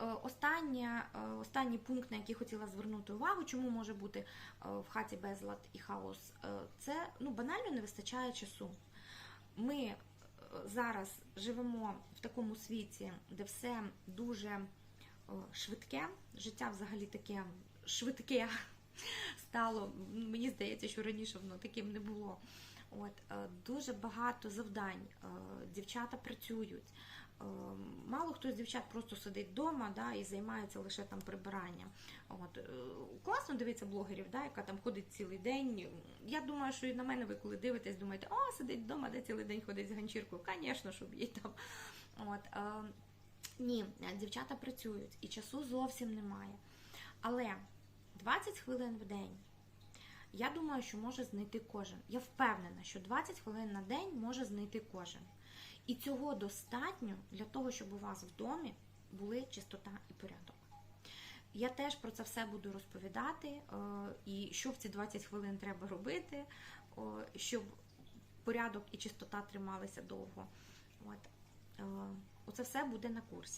е, останнє, е, останній пункт, на який хотіла звернути увагу, чому може бути е, в хаті безлад і хаос, це ну, банально не вистачає часу. Ми зараз живемо в такому світі, де все дуже швидке, життя взагалі таке швидке стало. Мені здається, що раніше воно таким не було. От дуже багато завдань. Дівчата працюють. Е, Мало хто з дівчат просто сидить вдома да, і займається лише там прибиранням. От, е, класно дивитися блогерів, да, яка там ходить цілий день. Я думаю, що і на мене ви коли дивитесь, думаєте, о, сидить вдома, де цілий день ходить з ганчіркою. Звісно, щоб їй там. От, е, ні, дівчата працюють і часу зовсім немає. Але 20 хвилин в день. Я думаю, що може знайти кожен. Я впевнена, що 20 хвилин на день може знайти кожен. І цього достатньо для того, щоб у вас в домі були чистота і порядок. Я теж про це все буду розповідати, е, і що в ці 20 хвилин треба робити, щоб порядок і чистота трималися довго. От. Е, Оце все буде на курсі.